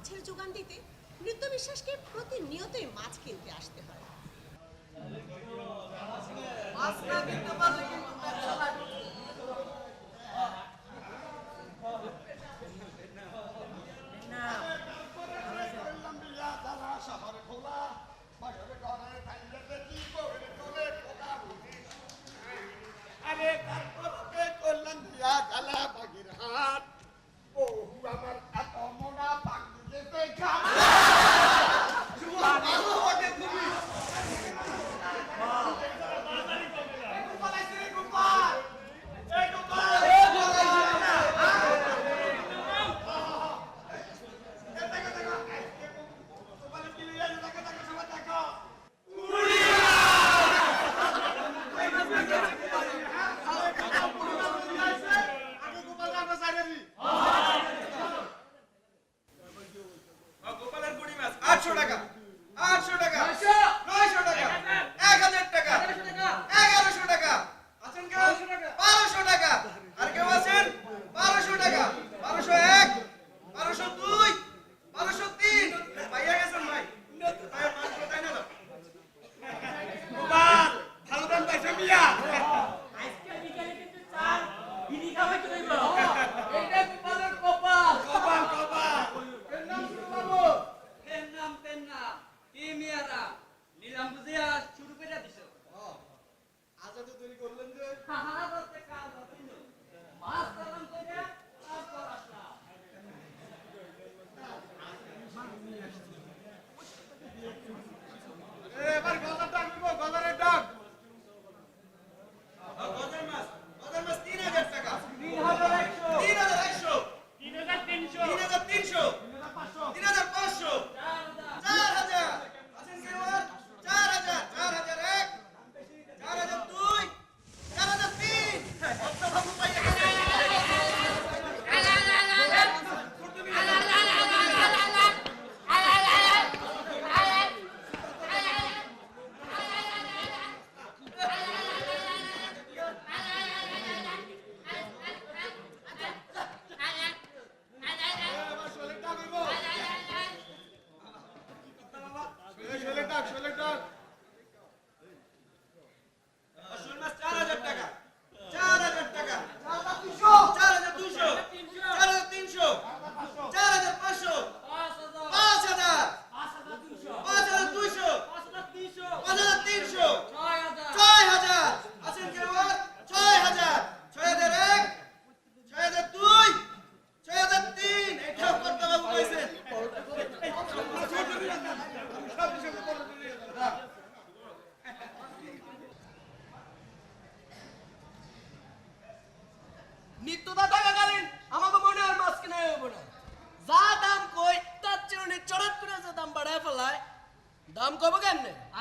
মাছের যোগান দিতে নৃত্য বিশ্বাসকে প্রতিনিয়তই মাছ কিনতে আসতে হয়। মাছ আরে তারপরে করলেন দিয়া গালা বাগির হাট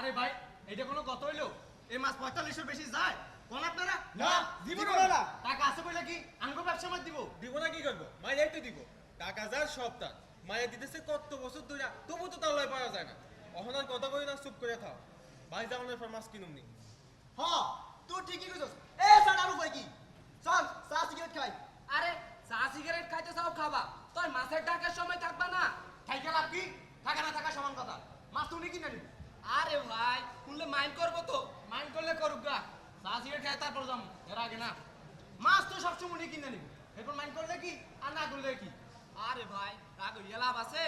আরে ভাই এটা কোনো কত হইল? এই মাছ পঁয়তাল্লিশের বেশি যায়। কোন আপনারা? না দিব না। টাকা আছে বলে কি? আঙ্গো ব্যবসা মার দিব। দিব না কি করব? মায়ের তো দিব। টাকা যার সব তার। মায়ের দিতেছে কত বছর ধরে তবু তো তার লয় পাওয়া যায় না। অহনার কথা কই না চুপ করে থাও। ভাই যাওয়ানোর পর মাছ কিনুম নি। হ তুই ঠিকই কইছস। এ সাডারু কই কি চল চা সিগারেট খাই আরে চা সিগারেট খাইতে চাও খাবা তোর মাছের ডাকের সময় থাকবা না থাইকে লাভ কি থাকা না থাকা সমান কথা মাছ তুমি কিনে নিবি আরে ভাই শুনলে মাইন্ড করব তো। মাইন্ড করলে করুক গা। চা সিগারেট খাই তারপর যাম এর আগে না। মাছ তো সবসময় কিনে নিবি। এরপর মাইন্ড করলে কি? আর না করলে কি? আরে ভাই রাগ হইয়া লাভ আছে।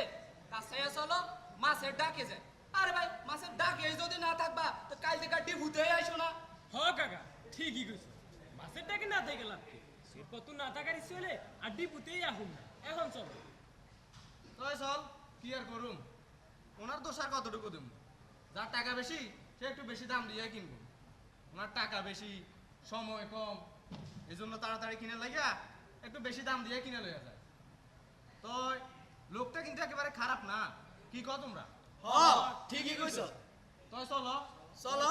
কাছে চলো মাছের ডাকে যায়। আরে ভাই মাছের ডাকে যদি না থাকবা তো কাল থেকে ডিভুতে আইসো না। হ কাকা ঠিকই কইছ। মাছের টাকা না থেকে লাভ কি? এরপর তো না থাকার ইচ্ছে হলে আর ডিপুতেই আহুন না। এখন চলো। তবে চল কি আর করুম? ওনার দোষ আর কতটুকু দেব যার টাকা বেশি সে একটু বেশি দাম দিয়ে কিনবো। ওনার টাকা বেশি সময় কম এই জন্য তাড়াতাড়ি কিনে লাগিয়া একটু বেশি দাম দিয়ে কিনে লইয়া যায়। তো লোকটা কিন্তু একেবারে খারাপ না। কি কো তোমরা? হ ঠিকই কইছো। তো চলো। চলো।